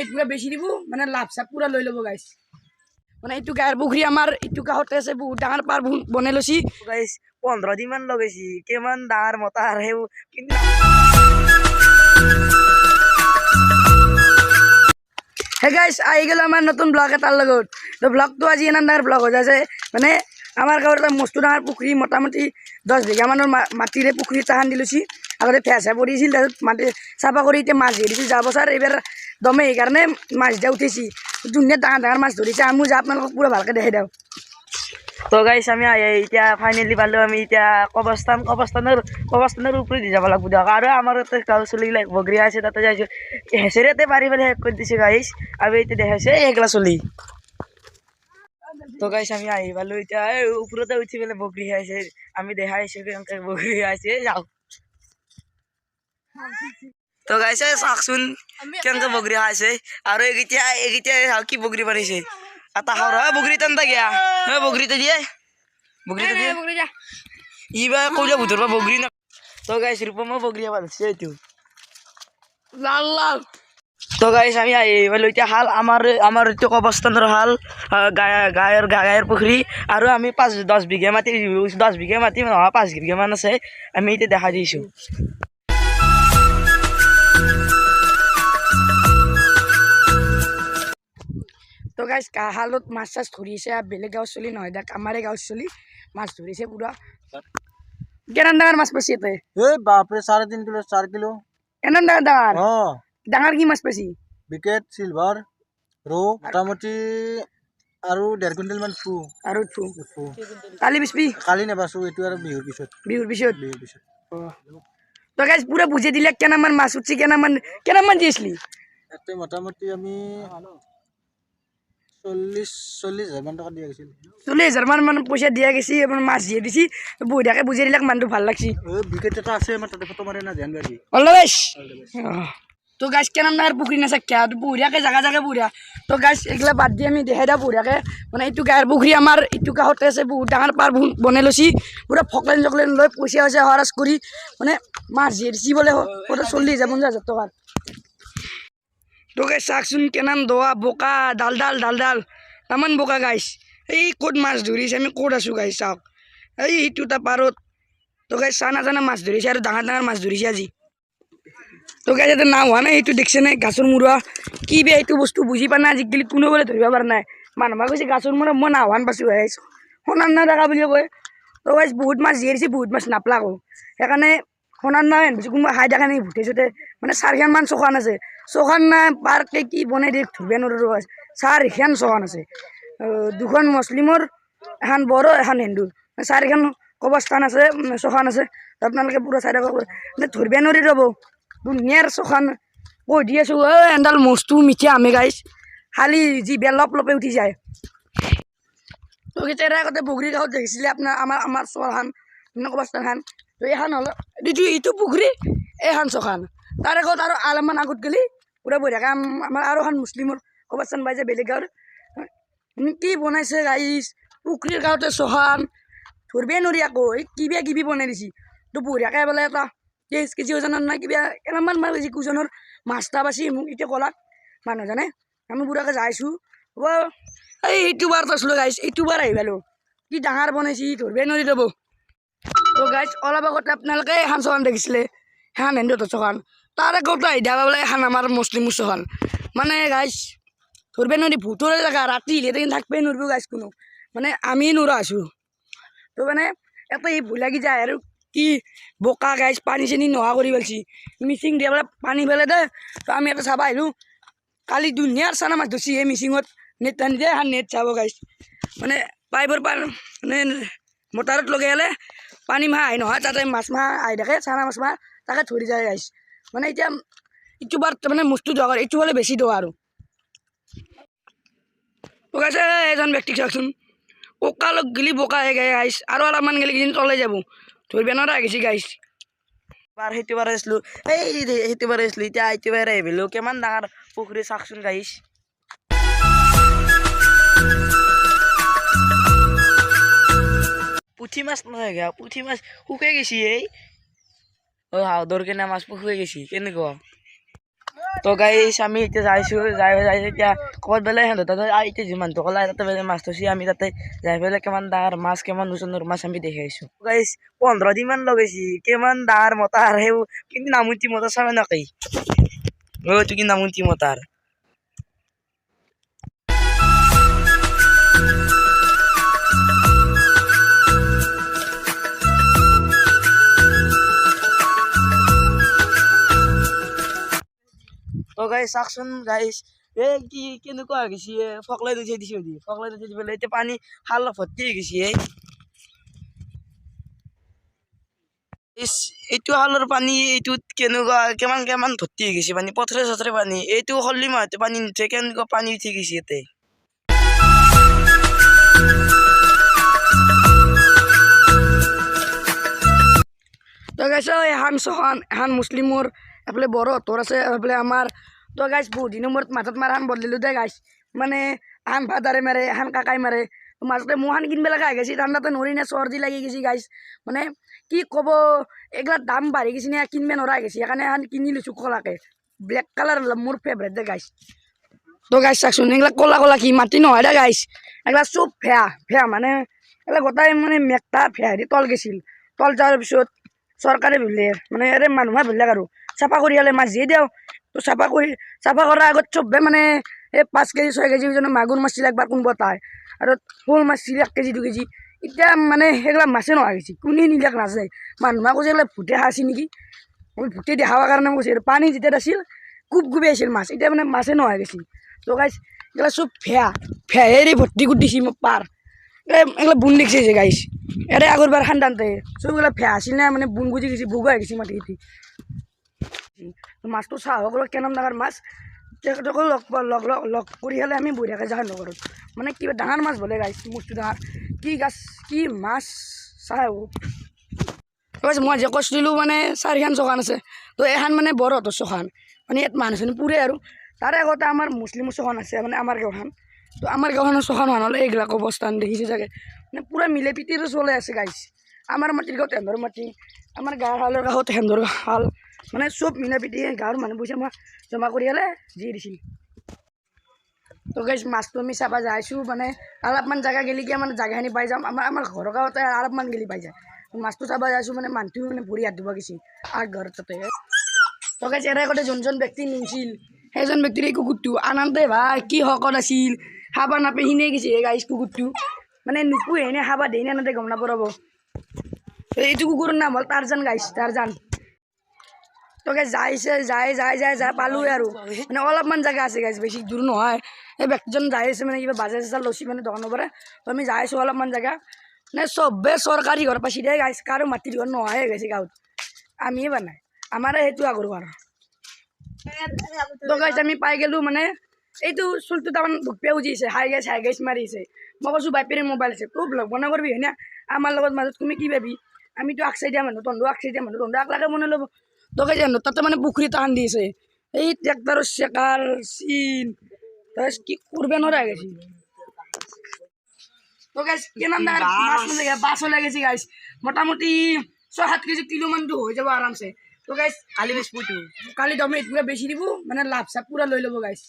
এইটুকা বেচি দিব মানে লাভ চাপ পুৰা লৈ ল'ব গাইছ মানে এইটো গাৰ পুখুৰী আমাৰ ইটো কাষতে আছে বহুত ডাঙৰ পাৰ বনাই লৈছি। গাইছ পোন্ধৰ দিন মান লগাইছি কিমান ডাঙৰ মতা আৰু সেইবোৰ কিন্তু হে গাইছ আহি গ'ল আমাৰ নতুন ব্লগ এটাৰ লগত। তো ব্লগটো আজি ইমান ডাঙৰ ব্লগ হৈ যাইছে। মানে আমাৰ গাঁৱত এটা মস্ত ডাঙৰ পুখুৰী মোটামুটি দহ বিঘামানৰ মাটিৰে পুখুৰী এটা খান্দি লৈছি। আগতে ফেঁচা পৰিছিল তাৰপিছত মাটি চাফা কৰি এতিয়া মাছ ধৰিছোঁ। যোৱা বছৰ এইবাৰ দমে সেইকাৰণে মাছ দিয়া উঠিছি। ধুনীয়া ডাঙৰ ডাঙৰ মাছ ধৰিছে, আমিও যা, আপোনালোকক পুৰা ভালকৈ দেখাই দিওঁ। তো গাইছ আমি এতিয়া ফাইনেলি পালোঁ, আমি এতিয়া কবস্থান কবস্থানৰ কবস্থানৰ ওপৰেদি যাব লাগিব দিয়ক। আৰু আমাৰ ইয়াতে গাঁও চলিবিলাক বগৰী আছে, তাতে যাইছোঁ হেঁচেৰিতে পাৰি পাৰি শেষ কৰি দিছোঁ গাইছ আৰু এতিয়া দেখাইছে এইগিলা চলি। তো গাইছ আমি আহি পালোঁ এতিয়া, এই ওপৰতে উঠি পেলাই বগৰী খাইছে আমি দেখাইছোঁ কেনেকৈ বগৰী খাইছে যাওঁ তো গাইছে চাওকচোন কেনেকৈ বগৰী খাইছে? আৰু এইকেইটা এইকেইটা কি বগৰী পাৰিছে এটা সৰ হয় বগৰী টান গিয়া হয় বগৰীতে দিয়ে? বগৰীতে দিয়ে? ইবা কইলা ভুতৰ পৰা বগৰী না তো গাইছ ৰূপমা বগৰী পালছে এইটো। লাল লাল তো গাইছ আমি আহি পালোঁ এতিয়া হাল আমাৰ আমাৰ এইটো কবস্থানৰ গায় গায়ৰ গায়ৰ পুখুৰী আৰু আমি পাঁচ দহ বিঘা মাটি দহ বিঘা মাটি নহয় পাঁচ বিঘামান আছে। আমি এতিয়া দেখা দিছোঁ। তো গাইছ হালত মাছ চাছ ধৰিছে বেলেগ গাঁৱত চলি নহয় দাক আমাৰে গাঁৱত চলি মাছ ধৰিছে পুৰা ডাঙৰ মাছ পাইছে ইয়াতে এই বাপৰে চাৰে তিন কিলো চাৰ কিলো ডাঙৰ ডাঙৰ ডাঙৰ কি মাছ পাইছি বিকেট চিলভাৰ ৰৌ মোটামুটি আৰু ডেৰ কুইণ্টেল মান ফু আৰু কালি বিচবি কালি নেবাছো এইটো আৰু বিহুৰ পিছত বিহুৰ পিছত বিহুৰ পিছত তো পুৰা বুজাই দিলে কেনামান মাছ উঠছি কেনামান কেনামান দিছিলি মোটামুটি আমি চল্লিছ হাজাৰ মান দিয়া মান দিয়া গেছি মাছ দিয়ে দিছি বঢ়িয়াকৈ বুজাই দিলাক মানুহটো ভালো লাগছি। না তো গাছ কেনাম ডাঙৰ পুখুৰী নাচাকিয়া বঢ়িয়াকৈ জাগা জাগা বঢ়িয়া। তো গাছ এইগিলা বাদ দি আমি দেখাই দিওঁ বঢ়িয়াকৈ। মানে এইটো গাৰ পুখুৰী আমাৰ ইটো কাষতে আছে বহুত ডাঙৰ পাৰ বনাই লৈছি। পুৰা ফকলেন চকলেন লৈ পইচা চইচা খৰচ কৰি মানে মাছ দিয়ে দিছি বোলে ক'ত চল্লিছ হাজাৰ পঞ্চাছ হাজাৰ টকাৰ তো গাইছ চাওকচোন কেনান দোৱা বোকা ডাল ডাল ডাল ডাল তামান বোকা গাইছ। এই ক'ত মাছ ধৰিছে? আমি ক'ত আছোঁ গাইছ চাওক। এই ইটো এটা পাৰত। তো গাইছ চানা চানা মাছ ধৰিছে আৰু ডাঙৰ ডাঙৰ মাছ ধৰিছে আজি। তো গাইছ ইয়াতে নাও হোৱা নাই সেইটো দেখিছে নাই গাছৰ মূৰা কি বে এইটো বস্তু বুজি পোৱা নাই আজিকালি কোনেও বোলে ধৰিব পৰা নাই। মানুহে কৈছে গাছৰ মূৰা মই নাওহান পাইছোঁ সোণাৰ নাও দেখা বুলি কয়। তো গাইছ বহুত মাছ জীয়াৰিছে বহুত মাছ নাপলাকো সেইকাৰণে নাও হেন বেছি কোনোবা হাই দেখা নাই ভুটে চুটে মানে চাৰিখানমান চখান আছে। চখান নাই পাৰ্কে কি বনাই দিয়ে গাইছ চাৰিখান চখান আছে। দুখন মুছলিমৰ, এখন বড়ো, এখন হিন্দুৰ চাৰিখন কবৰস্থান আছে চখান আছে। আপোনালোকে পুৰা চাই থাকক। মানে ধৰিব নোৱাৰি ৰ'ব। ধুনীয়াৰ চখান কৈ দি আছোঁ। ঐ এডাল মস্তু মিঠা আমি গাইছ খালি যি লপ লপে উঠি যায়। তো কেতিয়াবা আগতে বগৰী গাঁৱত দেখিছিলে আপোনাৰ, আমাৰ আমাৰ চখান মানে কবৰস্থানখন তো এইখন হ'ল এইটো ইটো পুখুৰী এইখন চখান তাৰ আগত আৰু অলপমান আগত গ'লে পুৰা বঢ়িয়াকৈ আম- আমাৰ আৰু এখন মুছলিমৰ কবৰস্থান পাইছে বেলেগ গাঁৱৰ কি বনাইছে গাইছ পুখুৰীৰ গাঁৱতে চহান ধৰিবই নোৱাৰি আকৌ এই কিবা কিবি বনাই দিছি তো বঢ়িয়াকৈ বোলে এটা তেইছ কেজি ওজনৰ নাই কিবা কেইটামান মান কেজি ওজনৰ মাছ এটা পাইছি মোক এতিয়া ক'লাক মানুহজনে আমি বুঢ়াকৈ যাইছোঁ এই এইটো বাৰ আছিলোঁ গাইছ এইটো বাৰ আহি পালোঁ কি ডাঙৰ বনাইছি ধৰিবই নোৱাৰি ৰ'ব তো গাইছ অলপ আগতে আপোনালোকে এখন চকান দেখিছিলে। সেইখন হিন্দুতৰ চকান তাৰ আগত আহি দিয়া বোলে এখন আমাৰ মুছলিমৰ চকান মানে গাইছ ধৰিব নোৱাৰি, ভূতৰে জেগা, ৰাতি হিলে থাকবই নোৱাৰিব গাইছ কোনো। মানে আমি নোৱাৰা আছোঁ। তো মানে এটা এই ভুল লাগি যায় আৰু কি বোকা গাইছ পানী চানী নোহোৱা কৰি পেলাইছি মিচিং দিয়া পেলাই পানী পেলাই দে। তো আমি এটা চাব আহিলোঁ। কালি ধুনীয়াৰ চানা মাছ ধৰছি, সেই মিচিঙত নেট টানি দিয়ে, এখন নেট চাব গাইছ মানে পাইপৰ পাৰ মানে মটাৰত লগাই হ'লে পানী মাহ আহি নহয়, তাতে মাছ মাহ আহি থাকে, চানা মাছ মাহ, তাকে ধৰি যায় গাইছ। মানে এতিয়া, ইটো বাৰ মানে মস্তু দোৱা কৰে, ইটো হ'লে বেছি দোৱা আৰু। ওকাইছে এজন ব্যক্তিক চাওকচোন। কঁকালত গেলি বোকা হৈ গাই গাইছ। আৰু অলপমান গেলি কিদিন তলে যাব। ধৰিব নোৱাৰা গেছি, গাইছ। বাৰ সেইটো বাৰ আছিলোঁ এই সেইটো বাৰ আছিলোঁ এতিয়া এইটো বাৰ আহি কিমান ডাঙৰ পুখুৰী চাওকচোন, গাইছ। পুঠি মাছ নহয় গা, পুঠি মাছ শুকাই গেছি এই। অ, হাওদৰ কেনে মাছ শুকাই গেছি, কেনেকুৱা? তো গাইছ আমি এতিয়া যাইছোঁ, যাই যাই এতিয়া ক'ৰবাত বেলেগ সিহঁতৰ তাতে এতিয়া যিমানটো ক'লা তাতে বেলেগ মাছ ধৰিছে, আমি তাতে যাই পেলাই কিমান ডাঙৰ মাছ, কিমান ওজনৰ মাছ আমি দেখি আহিছোঁ গাইছ পোন্ধৰ দিনমান লগাইছি, কিমান ডাঙৰ মতাৰ, সেইবোৰ কিন্তু নামুটি মতাৰ চাবে নকি? অ, এইটো কি নামুটি মতাৰ। তো গাইছ চাওকচোন গাইছ এ কি কেনেকুৱা হৈ গৈছে এ ফকলাই উঠাই দিছে দি ফকলাই উঠাই দি পেলাই এতিয়া পানী খাল ভৰ্তি হৈ গৈছে এ ইচ এইটো খালৰ পানী এইটোত কেনেকুৱা কিমান কিমান ভৰ্তি হৈ গৈছে পানী পথৰে চথৰে পানী এইটো খল্লি মাহতে পানী নুঠে কেনেকুৱা পানী উঠি গৈছে ইয়াতে তো গাইছ এহান চহান এহান মুছলিমৰ এফালে বড়ো, তোৰ আছে এফালে আমাৰ। তো গাইছ বহুত দিনৰ মূৰত মাথাত মাৰাহান বদলিলোঁ দে গাইছ মানে এহান ফাদাৰে মাৰে এহান কাকাই মাৰে। মাজতে মোহান কিনিব লগা হৈ গৈছে ঠাণ্ডাতে নৰি নে চৰ্দি লাগি গৈছে গাইছ মানে কি ক'ব এইগিলাৰ দাম বাঢ়ি গৈছে নে কিনিব নোৱাৰা হৈ গৈছে। সেইকাৰণে এহান কিনি লৈছোঁ কলাকে। ব্লেক কালাৰ মোৰ ফেভৰেট দে গাইছ তো গাইছ চাকচোন এইগিলা ক'লা ক'লা কি, মাটি নহয় দে গাইছ এইগিলা চব ফেয়া ফেয়া মানে এইগিলা গোটাই মানে মেকটা ফেয়া দি তল গৈছিল। তল যোৱাৰ পিছত চৰকাৰে ভিলে মানে ইয়াৰে মানুহে ভিলাক আৰু। চাফা কৰি হ'লে মাছ দিয়ে দিওঁ তো চাফা কৰি চাফা কৰাৰ আগত চবে মানে এই পাঁচ কেজি, ছয় কেজি ওজনৰ মাগুৰ মাছ ছিল একবাৰ কোনোবা তাই আৰু শ'ল মাছ ছিল এক কেজি দুই কেজি। এতিয়া মানে সেইগিলা মাছে নোহোৱা গৈছে। কোনে নিলাক নাযায় মানুহে কৈছে, এইগিলা ভূতে খাইছে নেকি? ভূতে দেখাবৰ কাৰণে কৈছে পানী যেতিয়া আছিল কুব কুবি আহিছিল মাছ। এতিয়া মানে মাছে নোহোৱা গৈছে। তো গাইছ এইগিলা চব ফেয়া। ফেয়াহেৰি ভৰ্তি কৰি দিছে মোক পাৰ। এই এইগিলা বুন দেখিছে যে গাইছ এৰে আগৰবাৰ খান্দানতে চবগুলা ফেয়া আছিল না মানে বুন গুজি গৈছে বুগা হৈ গৈছে মাটি মাছটো চাহ সকলো কেনাম ডাঙৰ মাছ। তেখেতকো লগ লগ লগ কৰি হ'লে আমি বঢ়িয়াকৈ যাওঁ নগৰত। মানে কিবা ডাঙৰ মাছ বোলে গাইছ মস্তি ডাঙৰ। কি গাছ, কি মাছ চাহ কৈছে মই যে কৈছিলোঁ মানে চাৰিখান চকান আছে। তো এখন মানে বড়োহঁতৰ চকান মানে ইয়াত মানুহ চানুহ পুৰে আৰু। তাৰে আগতে আমাৰ মুছলিমৰ চকান আছে মানে আমাৰ গাঁওখন। তো আমাৰ গাঁওখনৰ চকান হোৱা নহ'লে এইবিলাক অৱস্থান দেখিছে চাগে। মানে পূৰা মিলে পিটিৰে চলাই আছে গাইছ আমাৰ মাটিৰ গাঁৱত হেন্দৰ মাটি। আমাৰ গাঁৱৰ হালৰ কাষত হেন্দৰ হাল। মানে চব মিলা পিটি গাঁৱৰ মানুহ পইচা মই জমা কৰি হ'লে দি দিছিল। তো গাইছ মাছটো আমি চাবা যাইছোঁ মানে অলপমান জেগা গেলি কি মানে জেগাখিনি পাই যাম। আমাৰ আমাৰ ঘৰৰ গাঁৱতে অলপমান গেলি পাই যায়। মাছটো চাব যাইছোঁ মানে মানুহটো মানে ভৰি হাত ধুব গৈছে। আগ ঘৰত তাতে। তো গাইছ এৰে আগতে যোনজন ব্যক্তি নিছিল সেইজন ব্যক্তিৰ এই কুকুৰটো আনন্দে, ভাই, কি শকত আছিল। খাবা নাপাই সিনে গৈছে। এই গাইছ কুকুৰটো। মানে নুপুহে নে খাবা দেই নে নাতে গম নাপাব এইটো কুকুৰৰ নাম হ'ল টাৰজান গাইছ তোকে যাইছে যাই যাই যাই যাই পালোৱে আৰু। মানে অলপমান জেগা আছে গাইছ বেছি দূৰ নহয়। এই ব্যক্তিজন যাই আছে মানে কিবা বাজাৰ চাজাৰ লৈছে মানে দোকানৰ পৰা। তো আমি যাই আছোঁ অলপমান জেগা। মানে চবে চৰকাৰী ঘৰ পাইছে দে গাইছ কাৰো মাটিৰ ঘৰ নোহোৱাই হৈ গৈছে গাঁৱত। আমিয়ে বনাই। আমাৰে সেইটো আগৰ ঘৰ। তো গাইছ আমি পাই গ'লোঁ মানে এইটো চুলটো তাৰমান ভুকপিয়া উজিছে হাই গাইছ হাই গাইছ মাৰিছে মই কৈছোঁ বাইপেৰে মোবাইল আছে। তোৰ ব্লগ বনাব পাৰিবি হয়নে? আমাৰ লগত মাজত তুমি কি ভাবি? আমিতো আগচাই দিয়া মানুহ তন্ধু আগচাই দিয়া মানুহ তন্ধু আগলাকে মনে ল'ব। তোকে যেন তাতে মানে পুকুরি টান দিয়েছে এই ট্ৰেক্টৰৰ শেখার সিন কি করবেন ওরা গেছি? তো ডাঙৰ মাছ লাগে বাছ ওলাই গৈছে গাইছ মোটামুটি ছয় সাত কেজি কিলো মানটো হৈ যাব আরামসে। তো গাইছ কালি বেচপুটো কালি দমে এইটোকে বেছি দিব মানে লাভ চাপ পুরা লৈ ল'ব গাইছ